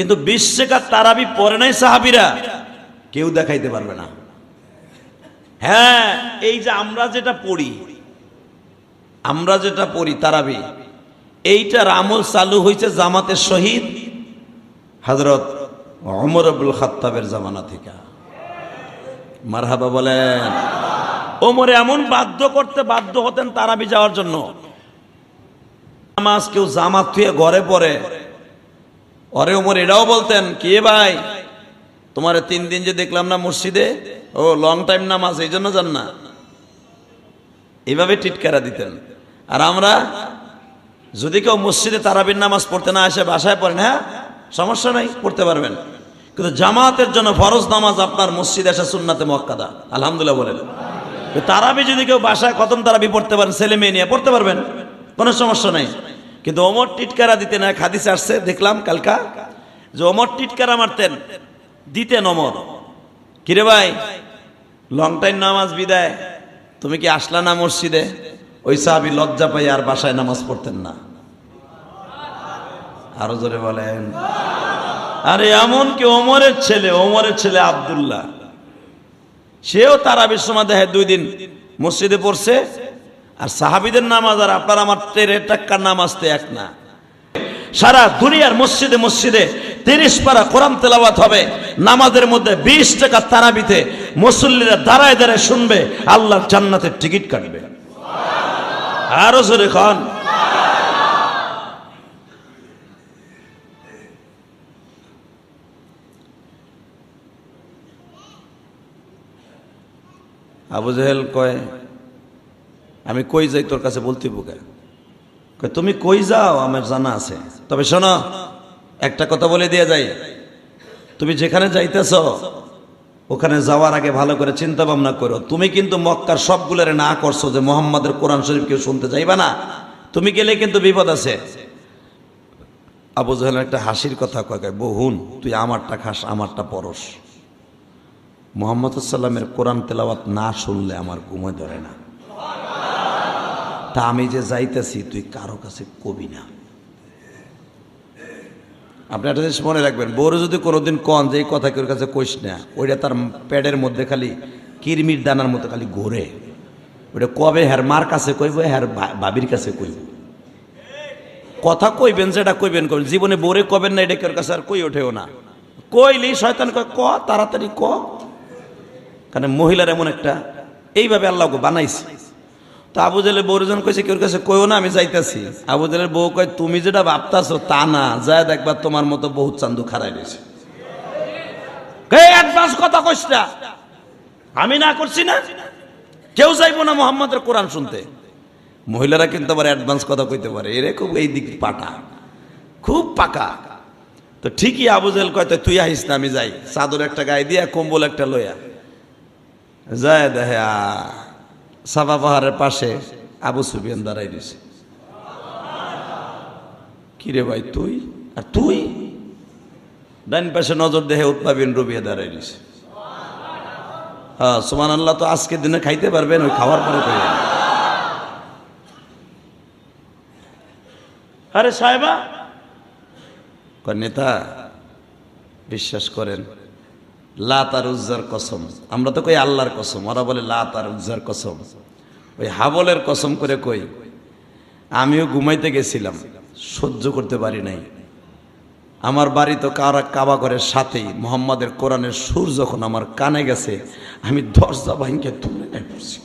কিন্তু বিশ শেখার তারাবি পরে নাই সাহাবিরা। কেউ দেখাইতে পারবে না। হ্যাঁ এই যে আমরা যেটা পড়ি, আমরা যেটা পড়ি তারাবি এইটার আমল চালু হয়েছে জামাতের শহীদ হজরত অমর আব্দুল খাত্তাবের জামানা থেকে। মারহাবা বলেন, ওমরে এমন বাধ্য করতে বাধ্য হতেন তারাবি যাওয়ার জন্য। নামাজ কেউ জামাত থুয়ে ঘরে পড়ে অরে ওমর এটাও বলতেন, কে ভাই? তোমার তিন দিন যে দেখলাম না মসজিদে, ও লং টাইম নামাজ, এই জন্য যান না। এইভাবে টিটকারা দিতেন। আর আমরা, যদি কেউ মসজিদে তারাবির নামাজ পড়তে না আসে, বাসায় পড়েন হ্যাঁ সমস্যা নাই, পড়তে পারবেন। কিন্তু জামাতের জন্য ফরজ নামাজ আপনার মসজিদে আসা সুন্নাতে মক্কাদা আলহামদুলিল্লাহ বলেন। তারাবি যদি কেউ বাসায় খতম তারাবি পড়তে পারেন, ছেলে মেয়ে নিয়ে পড়তে পারবেন, কোনো সমস্যা নেই। কিন্তু অমর টিটকারা দিতেন এক হাদিসে আসছে, দেখলাম কালকা, যে অমর টিটকারা মারতেন, দিতেন অমর কিরে ভাই লং টাইম নামাজ বিদায়, তুমি কি আসলা না মসজিদে? ওই সাহাবি লজ্জা পাই আর বাসায় নামাজ পড়তেন না। আরও জোরে বলেন। আরে এমন কি ওমরের ছেলে ওমরের ছেলে আব্দুল্লাহ। সেও তারা সময় দেখে দুই দিন মসজিদে পড়ছে আর সাহাবিদের নামাজ আর আপনার আমার তেরে টাক্কার নামাজ তো এক না। সারা দুনিয়ার মসজিদে মসজিদে তিরিশ পারা কোরআন তেলাওয়াত হবে। নামাজের মধ্যে বিশ টাকা তারাবিতে মুসল্লিরা দাঁড়ায় দাঁড়ায় শুনবে, আল্লাহর জান্নাতের টিকিট কাটবে। আরও জোরে খান। আবু জাহেল কয় আমি কই যাই তোর কাছে বলতে বোকা তুমি কই যাও? আমার জানা আছে। তবে শোনো, একটা কথা বলে দিয়ে যাই। তুমি যেখানে যাইতেছ, ওখানে যাওয়ার আগে ভালো করে চিন্তা ভাবনা করো। তুমি কিন্তু মক্কার সবগুলোরে না করছ যে মোহাম্মদের কোরআন শরীফ কেউ শুনতে যাইবা না। তুমি গেলে কিন্তু বিপদ আছে। আবু জাহেল একটা হাসির কথা কয় বহুন, তুই আমারটা খাস, আমারটা পরশ। মোহাম্মদ সাল্লামের কোরআন তেলাওয়াত না শুনলে আমার ঘুমে ধরে না। তা আমি যে যাইতেছি, তুই কারও কাছে কবি না। আপনি একটা জিনিস মনে রাখবেন, বউরে যদি কোনোদিন কন যে এই কথা কেউ কাছে কইস না, ওইটা তার প্যাডের মধ্যে খালি কিরমির দানার মতো খালি ঘোরে। ওইটা কবে হ্যার মার কাছে কইব, হ্যার ভাবির কাছে কইব। কথা কইবেন, যেটা কইবেন কইবেন। জীবনে বোরে কবেন না, এটা কেউ কাছে আর কই ওঠেও না। কইলি, শয়তান ক, তাড়াতাড়ি ক। কারণ মহিলার এমন একটা, এইভাবে আল্লাহকে বানাইছে। তো আবু জেলের বউজন কইছে কেউ কাছে কইও না আমি যাইতাছি। আবু জেলের বউ কয় তুমি যেটা ভাবতাছো তা না যায় দেখবা তোমার মতো বহুত চান্দু খারাই রয়েছে। অ্যাডভান্স কথা কইস না। আমি না করছি না। কেউ যাইবো না মোহাম্মদের কোরআন শুনতে। মহিলারা কিন্তু আবার অ্যাডভান্স কথা কইতে পারে। এরে খুব এই দিক পাটা। খুব পাকা। তো ঠিকই আবু জেল কয় তুই আহিস না আমি যাই। চাদর একটা গায়ে দিয়া কম্বল একটা লইয়া। যায় আ, সাফা পাহাড়ের পাশে আবু সুফিয়ান দাঁড়াই দিছে কিরে ভাই, তুই? আর তুই? ডাইন পাশে নজর দেহে উৎপাবিন রবিয়া দাঁড়াই দিছে হ্যাঁ সুমান আল্লাহ তো আজকের দিনে খাইতে পারবেন, ওই খাওয়ার পরে খাইবেন। আরে সাহেবা। নেতা, বিশ্বাস করেন লাত আর উজ্জার কসম। আমরা তো কই আল্লাহর কসম, ওরা বলে লাত আর উজ্জার কসম। ওই হাবলের কসম করে কই, আমিও ঘুমাইতে গেছিলাম, সহ্য করতে পারি নাই। আমার বাড়ি তো কারা কাবা ঘরের সাথেই, মোহাম্মদের কোরআনের সুর যখন আমার কানে গেছে, আমি দরজা ভাঙ্গে তুলে পড়ছি।